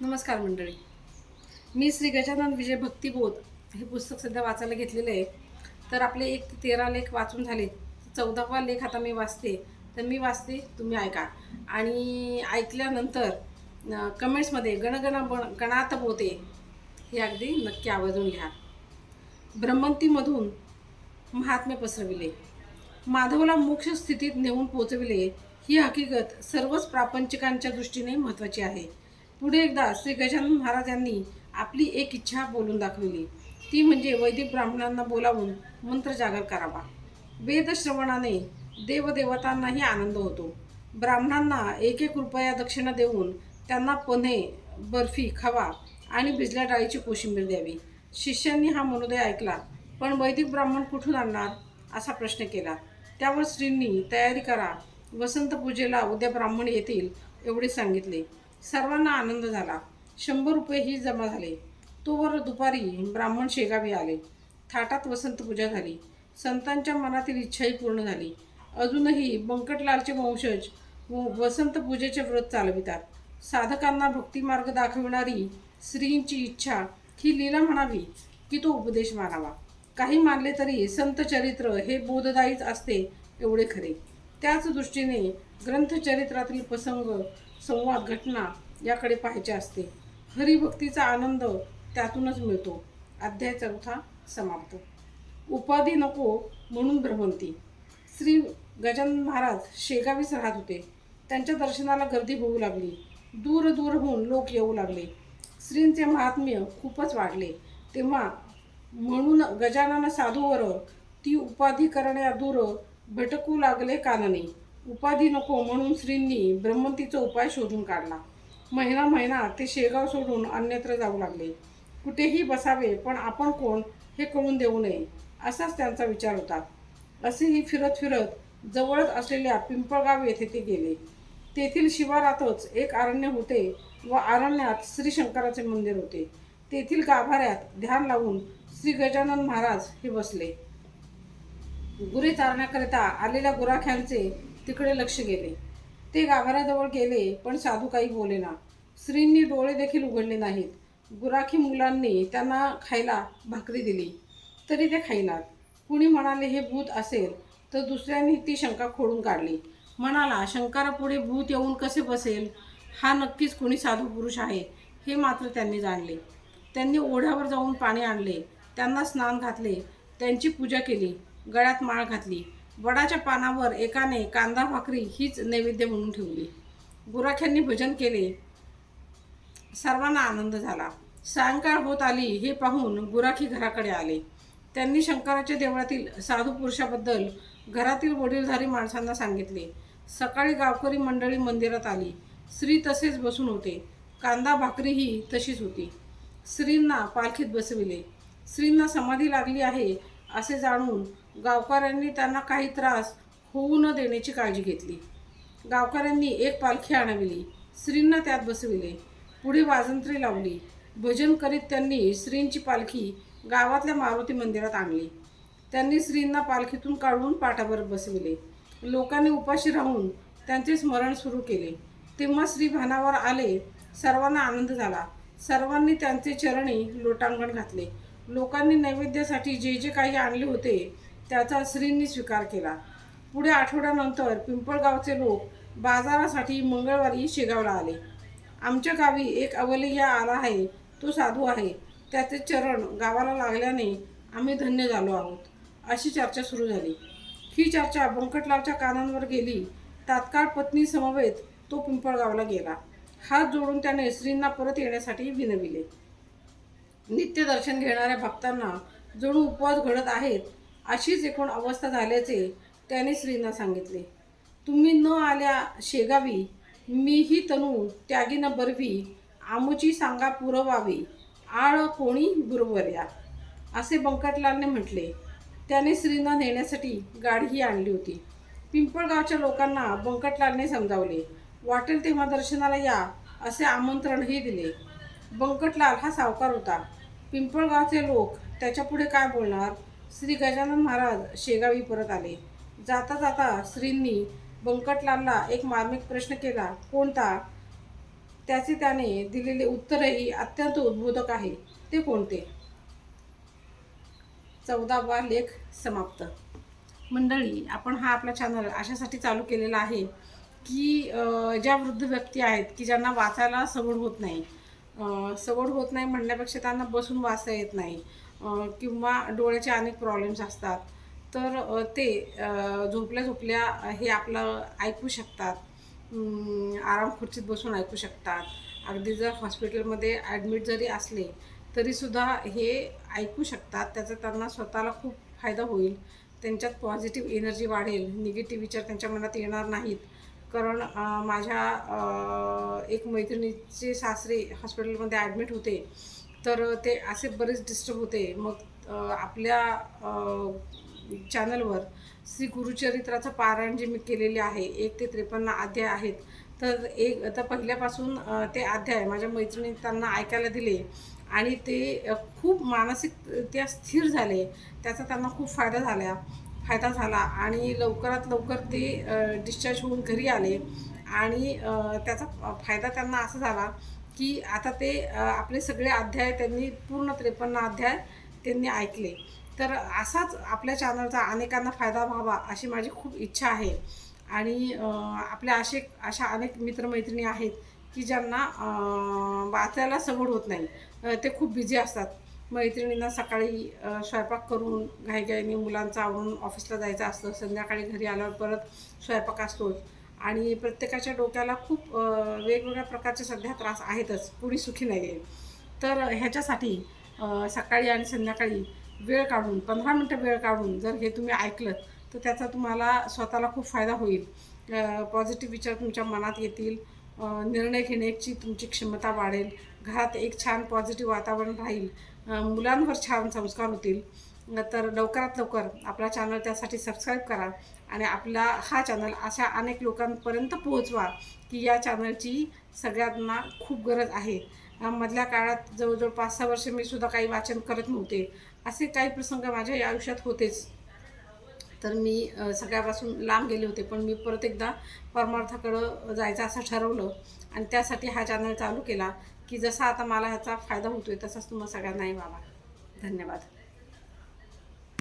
नमस्कार मंडळी. मी श्री गजानन विजय भक्तिबोध हे पुस्तक सध्या वाचायला घेतलेलं आहे. तर आपले एक ते तेरा लेख वाचून झाले. चौदावा लेख आता मी वाचते. तर मी वाचते तुम्ही ऐका. आणि ऐकल्यानंतर कमेंट्समध्ये गणगण बण गणात बोते हे अगदी नक्की आवाजून घ्या. ब्रह्मंतीमधून महात्म्य पसरविले. माधवला मोक्ष स्थितीत नेऊन पोचविले. ही हकीकत सर्वच प्रापंचिकांच्या दृष्टीने महत्त्वाची आहे. पुढे एकदा श्री गजानन महाराज यांनी आपली एक इच्छा बोलून दाखविली. ती म्हणजे वैदिक ब्राह्मणांना बोलावून मंत्र जागर करावा. वेदश्रवणाने देवदेवतांनाही आनंद होतो. ब्राह्मणांना एक एक रुपया दक्षिणा देऊन त्यांना पन्हे बर्फी खवा आणि भिजल्या डाळीची कोशिंबीर द्यावी. शिष्यांनी हा मनोदय ऐकला पण वैदिक ब्राह्मण कुठून आणणार असा प्रश्न केला. त्यावर श्रींनी तयारी करा वसंत पूजेला उद्या ब्राह्मण येतील एवढे सांगितले. सर्वांना आनंद झाला. शंभर रुपयेही जमा झाले. तोवर दुपारी ब्राह्मण शेगावी आले. थाटात वसंत पूजा झाली. संतांच्या मनातील इच्छाही पूर्ण झाली. अजूनही बंकटलालचे वंशज व- वसंत पूजेचे व्रत चालवितात. साधकांना भक्तिमार्ग दाखविणारी स्त्रींची इच्छा ही लीला म्हणावी की तो उपदेश मानावा. काही मानले तरी संत चरित्र हे बोधदायीच असते एवढे खरे. त्याच दृष्टीने ग्रंथचरित्रातील प्रसंग संवाद घटना याकडे पाहायचे असते. हरिभक्तीचा आनंद त्यातूनच मिळतो. अध्याय चौथा समाप्त. उपाधी नको म्हणून भ्रमंती. श्री गजानन महाराज शेगावीस राहत होते. त्यांच्या दर्शनाला गर्दी होऊ लागली. दूर दूरहून लोक येऊ लागले. श्रींचे महात्म्य खूपच वाढले. तेव्हा म्हणून गजानन साधूवर ती उपाधी करण्या दूर भटकू लागले कानने. उपाधी नको म्हणून श्रींनी ब्रह्मंतीचा उपाय शोधून काढला. महिना महिना ते शेगाव सोडून अन्यत्र जाऊ लागले. कुठेही बसावे पण आपण कोण हे कळून देऊ नये असाच त्यांचा विचार होता. असेही फिरत फिरत जवळच असलेल्या पिंपळगाव येथे ते गेले. तेथील शिवारातच एक अरण्य होते व अरण्यात श्री शंकराचे मंदिर होते. तेथील गाभाऱ्यात ध्यान लावून श्री गजानन महाराज हे बसले. गुरे चारण्याकरिता आलेल्या गुराख्यांचे तिकडे लक्ष गेले. ते गाभाऱ्याजवळ गेले पण साधू काही बोलेना स्त्रींनी डोळे देखील उघडले नाहीत. गुराखी मुलांनी त्यांना खायला भाकरी दिली. तरी ते खाईनात. कुणी म्हणाले हे भूत असेल तर दुसऱ्यांनी ती शंका खोडून काढली. म्हणाला शंकरापुढे भूत येऊन कसे बसेल? हा नक्कीच कुणी साधू पुरुष आहे. हे मात्र त्यांनी जाणले. त्यांनी ओढ्यावर जाऊन पाणी आणले. त्यांना स्नान घातले. त्यांची पूजा केली. गळ्यात माळ घातली. वडाच्या पानावर एकाने कांदा भाकरी हीच नैवेद्य म्हणून ठेवली. गुराख्यांनी भजन केले. सर्वांना आनंद झाला. सायंकाळ होत आली हे पाहून गुराखी घराकडे आले. त्यांनी शंकराच्या देवळातील साधू पुरुषाबद्दल घरातील वडीलधारी माणसांना सांगितले. सकाळी गावकरी मंडळी मंदिरात आली. स्त्री तसेच बसून होते. कांदा भाकरीही तशीच होती. स्त्रींना पालखीत बसविले. स्त्रींना समाधी लागली आहे असे जाणून गावकऱ्यांनी त्यांना काही त्रास होऊ न देण्याची काळजी घेतली. गावकऱ्यांनी एक पालखी आणविली श्रींना त्यात बसविले पुढे वाजंत्री लावली. भजन करीत त्यांनी श्रींची पालखी गावातल्या मारुती मंदिरात आणली. त्यांनी श्रींना पालखीतून काढून पाठावर बसविले. लोकांनी उपाशी राहून त्यांचे स्मरण सुरू केले. तेव्हा श्री भानावर आले सर्वांना आनंद झाला. सर्वांनी त्यांचे चरणी लोटांगण घातले. लोकांनी नैवेद्यासाठी जे जे काही आणले होते त्याचा श्रींनी स्वीकार केला. पुढे आठवड्यानंतर पिंपळगावचे लोक बाजारासाठी मंगळवारी शेगावला आले. आमच्या गावी एक अवलय्या आला आहे तो साधू आहे. त्याचे चरण गावाला लागल्याने आम्ही धन्य झालो आहोत. अशी चर्चा सुरू झाली. ही चर्चा बंकटलावच्या कानांवर गेली. तात्काळ पत्नी समवेत तो पिंपळगावला गेला. हात जोडून त्याने श्रींना परत येण्यासाठी विनविले. नित्य दर्शन घेणाऱ्या भक्तांना जणू उपवास घडत आहेत अशीच एकूण अवस्था झाल्याचे त्याने श्रींना सांगितले. तुम्ही न आल्या शेगावी मीही तनू त्यागी न बरवी आमुची सांगा पुरवावी आळ कोणी गुरुवर्या असे बंकटलालने म्हटले. त्याने श्रींना नेण्यासाठी गाडीही आणली होती. पिंपळगावच्या लोकांना बंकटलालने समजावले वाटेल तेव्हा दर्शनाला या असे आमंत्रणही दिले. बंकटलाल हा सावकार होता. पिंपळगावचे लोक त्याच्यापुढे काय बोलणार? श्री गजानन महाराज शेगावी परत आले. जाता जाता श्रींनी बंकटलालला एक मार्मिक प्रश्न केला. कोणता? त्याचे त्याने दिलेले उत्तरही अत्यंत उद्बोधक आहे. ते कोणते? चौदावा लेख समाप्त. मंडळी आपण हा आपला चॅनल अशासाठी चालू केलेला आहे की ज्या वृद्ध व्यक्ती आहेत की ज्यांना वाचायला सवड होत नाही सवड होत नाही म्हणण्यापेक्षा त्यांना बसून वाचता येत नाही. किंवा डोळ्याचे अनेक प्रॉब्लेम्स असतात. तर ते झोपल्या झोपल्या हे आपलं ऐकू शकतात. आराम खुर्चीत बसून ऐकू शकतात. अगदी जर हॉस्पिटलमध्ये ॲडमिट जरी असले तरीसुद्धा हे ऐकू शकतात. त्याचा त्यांना स्वतःला खूप फायदा होईल. त्यांच्यात पॉझिटिव्ह एनर्जी वाढेल. निगेटिव्ह विचार त्यांच्या मनात येणार नाहीत. कारण माझ्या एक मैत्रिणीचे सासरे हॉस्पिटलमध्ये ॲडमिट होते तर ते असे बरेच डिस्टर्ब होते. मग आपल्या चॅनलवर श्री गुरुचरित्राचं पारायण जे मी केलेले आहे एक ते त्रेपन्न अध्याय आहेत. तर एक तर पहिल्यापासून ते अध्याय माझ्या मैत्रिणी त्यांना ऐकायला दिले आणि ते खूप मानसिक त्या स्थिर झाले. त्याचा त्यांना खूप फायदा झाला. फायदा झाला आणि लवकरात लवकर ते डिस्चार्ज होऊन घरी आले. आणि त्याचा फायदा त्यांना असा झाला की आता ते आपले सगळे अध्याय त्यांनी पूर्ण त्रेपन्न अध्याय त्यांनी ऐकले. तर असाच आपल्या चॅनलचा अनेकांना फायदा व्हावा अशी माझी खूप इच्छा आहे. आणि आपल्या असे अशा अनेक मित्रमैत्रिणी आहेत की ज्यांना वाचायला सवड होत नाही. ते खूप बिझी असतात. मैत्रिणींना सकाळी स्वयंपाक करून घाईघाईने मुलांचं आवरून ऑफिसला जायचं असतं. संध्याकाळी घरी आल्यावर परत स्वयंपाक असतोच. आणि प्रत्येकाच्या डोक्याला खूप वेगवेगळ्या प्रकारचे सध्या त्रास आहेतच. कुणी सुखी नाही आहे तर ह्याच्यासाठी सकाळी आणि संध्याकाळी वेळ काढून पंधरा मिनटं वेळ काढून जर हे तुम्ही ऐकलं तर त्याचा तुम्हाला स्वतःला खूप फायदा होईल. पॉझिटिव्ह विचार तुमच्या मनात येतील. निर्णय घेण्याची तुमची क्षमता वाढेल. घरात एक छान पॉझिटिव्ह वातावरण राहील. मुलांवर छान संस्कार होतील. तर लवकरात लवकर आपला चॅनल त्यासाठी सबस्क्राईब करा आणि आपला हा चॅनल अशा अनेक लोकांपर्यंत पोहोचवा की या चॅनलची सगळ्यांना खूप गरज आहे. मधल्या काळात जवळजवळ पाच सहा वर्ष मी सुद्धा काही वाचन करत नव्हते. असे काही प्रसंग माझ्या या आयुष्यात होतेच. तर मी सगळ्यापासून लांब गेले होते पण मी परत एकदा परमार्थाकडं जायचं असं ठरवलं आणि त्यासाठी हा चॅनल चालू केला. की जसा आता मला ह्याचा फायदा होतोय तसाच तुम्हाला सगळ्यांनाही व्हावा धन्यवाद.